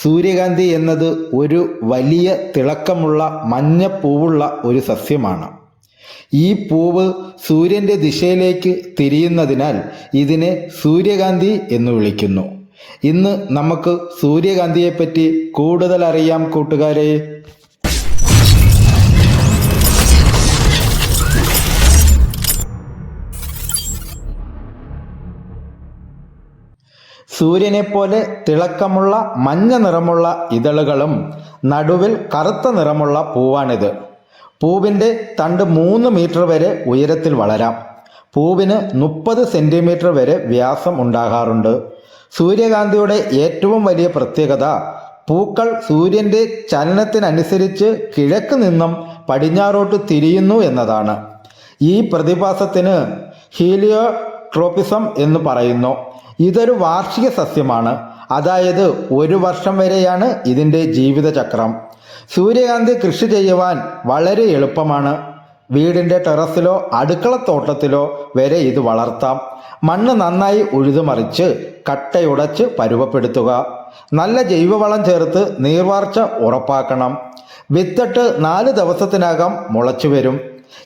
സൂര്യകാന്തി എന്നത് ഒരു വലിയ തിളക്കമുള്ള മഞ്ഞ പൂവുള്ള ഒരു സസ്യമാണ്. ഈ പൂവ് സൂര്യന്റെ ദിശയിലേക്ക് തിരിയുന്നതിനാൽ ഇതിനെ സൂര്യകാന്തി എന്ന് വിളിക്കുന്നു. ഇന്ന് നമുക്ക് സൂര്യകാന്തിയെപ്പറ്റി കൂടുതൽ അറിയാം കൂട്ടുകാരെ. സൂര്യനെപ്പോലെ തിളക്കമുള്ള മഞ്ഞ നിറമുള്ള ഇതളുകളും നടുവിൽ കറുത്ത നിറമുള്ള പൂവാണിത്. പൂവിന്റെ തണ്ട് മൂന്ന് മീറ്റർ വരെ ഉയരത്തിൽ വളരാം. പൂവിന് മുപ്പത് സെന്റിമീറ്റർ വരെ വ്യാസം ഉണ്ടാകാറുണ്ട്. സൂര്യകാന്തിയുടെ ഏറ്റവും വലിയ പ്രത്യേകത പൂക്കൾ സൂര്യന്റെ ചലനത്തിനനുസരിച്ച് കിഴക്ക് നിന്നും പടിഞ്ഞാറോട്ട് തിരിയുന്നു എന്നതാണ്. ഈ പ്രതിഭാസത്തിന് ഹീലിയോട്രോപ്പിസം എന്ന് പറയുന്നു. ഇതൊരു വാർഷിക സസ്യമാണ്. അതായത് ഒരു വർഷം വരെയാണ് ഇതിന്റെ ജീവിതചക്രം സൂര്യകാന്തി കൃഷി ചെയ്യുവാൻ വളരെ എളുപ്പമാണ്. വീടിന്റെ ടെറസിലോ അടുക്കളത്തോട്ടത്തിലോ വരെ ഇത് വളർത്താം. മണ്ണ് നന്നായി ഉഴുതുമറിച്ച് കട്ടയുടച്ച് പരുവപ്പെടുത്തുക. നല്ല ജൈവവളം ചേർത്ത് നീർവാർച്ച ഉറപ്പാക്കണം. വിത്തിട്ട് നാല് ദിവസത്തിനകം മുളച്ചു വരും.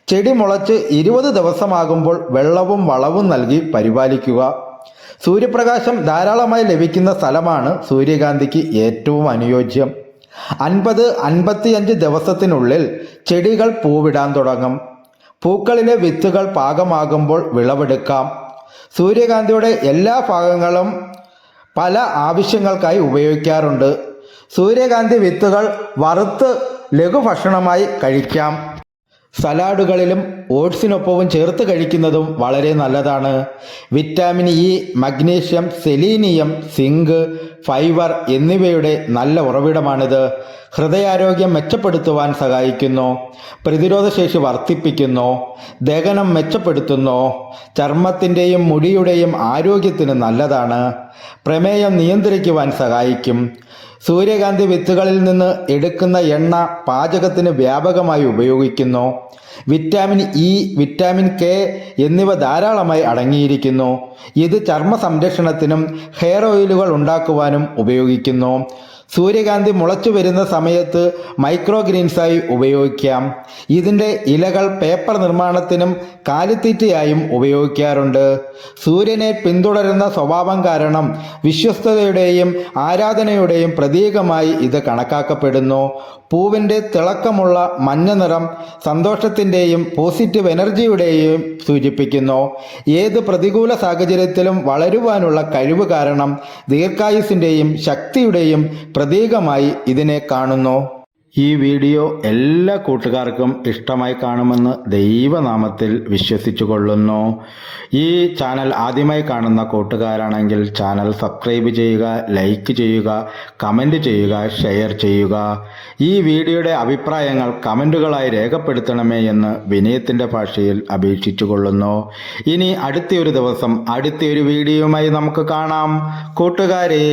ചെടി മുളച്ച് ഇരുപത് ദിവസമാകുമ്പോൾ വെള്ളവും വളവും നൽകി പരിപാലിക്കുക. സൂര്യപ്രകാശം ധാരാളമായി ലഭിക്കുന്ന സ്ഥലമാണ് സൂര്യകാന്തിക്ക് ഏറ്റവും അനുയോജ്യം. അൻപത് അൻപത്തിയഞ്ച് ദിവസത്തിനുള്ളിൽ ചെടികൾ പൂവിടാൻ തുടങ്ങും. പൂക്കളിലെ വിത്തുകൾ പാകമാകുമ്പോൾ വിളവെടുക്കാം. സൂര്യകാന്തിയുടെ എല്ലാ ഭാഗങ്ങളും പല ആവശ്യങ്ങൾക്കായി ഉപയോഗിക്കാറുണ്ട്. സൂര്യകാന്തി വിത്തുകൾ വറുത്ത് ലഘുഭക്ഷണമായി കഴിക്കാം. സലാഡുകളിലും ഓട്സിനൊപ്പവും ചേർത്ത് കഴിക്കുന്നതും വളരെ നല്ലതാണ്. Vitamin E magnesium selenium zinc fibre എന്നിവയുടെ നല്ല ഉറവിടമാണിത്. ഹൃദയാരോഗ്യം മെച്ചപ്പെടുത്തുവാൻ സഹായിക്കുന്നു. പ്രതിരോധശേഷി വർദ്ധിപ്പിക്കുന്നു. ദഹനം മെച്ചപ്പെടുത്തുന്നു. ചർമ്മത്തിന്റെയും മുടിയുടെയും ആരോഗ്യത്തിന് നല്ലതാണ്. പ്രമേയം നിയന്ത്രിക്കുവാൻ സഹായിക്കും. സൂര്യകാന്തി വിത്തുകളിൽ നിന്ന് എടുക്കുന്ന എണ്ണ പാചകത്തിന് വ്യാപകമായി ഉപയോഗിക്കുന്നു. വിറ്റാമിൻ ഇ വിറ്റാമിൻ കെ എന്നിവ ധാരാളമായി അടങ്ങിയിരിക്കുന്നു. ഇത് ചർമ്മ സംരക്ഷണത്തിനും ഹെയർ ഓയിലുകൾ ഉണ്ടാക്കുവാനും ഉപയോഗിക്കുന്നു. സൂര്യകാന്തി മുളച്ചു വരുന്ന സമയത്ത് മൈക്രോ ഗ്രീൻസായി ഉപയോഗിക്കാം. ഇതിന്റെ ഇലകൾ പേപ്പർ നിർമ്മാണത്തിനും കാലിത്തീറ്റയായും ഉപയോഗിക്കാറുണ്ട്. സൂര്യനെ പിന്തുടരുന്ന സ്വഭാവം കാരണം വിശ്വസ്തതയുടെയും ആരാധനയുടെയും പ്രതീകമായി ഇത് കണക്കാക്കപ്പെടുന്നു. പൂവിന്റെ തിളക്കമുള്ള മഞ്ഞ നിറം സന്തോഷത്തിന്റെയും പോസിറ്റീവ് എനർജിയുടെയും സൂചിപ്പിക്കുന്നു. ഏത് പ്രതികൂല സാഹചര്യത്തിലും വളരുവാനുള്ള കഴിവ് കാരണം ദീർഘായുസിന്റെയും ശക്തിയുടെയും പ്രതീകമായി ഇതിനെ കാണുന്നു. ഈ വീഡിയോ എല്ലാ കൂട്ടുകാർക്കും ഇഷ്ടമായി കാണുമെന്ന് ദൈവനാമത്തിൽ വിശ്വസിച്ചു കൊള്ളുന്നു ഈ ചാനൽ ആദ്യമായി കാണുന്ന കൂട്ടുകാരാണെങ്കിൽ ചാനൽ സബ്സ്ക്രൈബ് ചെയ്യുക ലൈക്ക് ചെയ്യുക കമന്റ് ചെയ്യുക ഷെയർ ചെയ്യുക. ഈ വീഡിയോയുടെ അഭിപ്രായങ്ങൾ കമന്റുകളായി രേഖപ്പെടുത്തണമേ എന്ന് വിനയത്തിന്റെ ഭാഷയിൽ അപേക്ഷിച്ചു കൊള്ളുന്നു ഇനി അടുത്തൊരു ദിവസം അടുത്തൊരു വീഡിയോയുമായി നമുക്ക് കാണാം. കൂട്ടുകാരെ.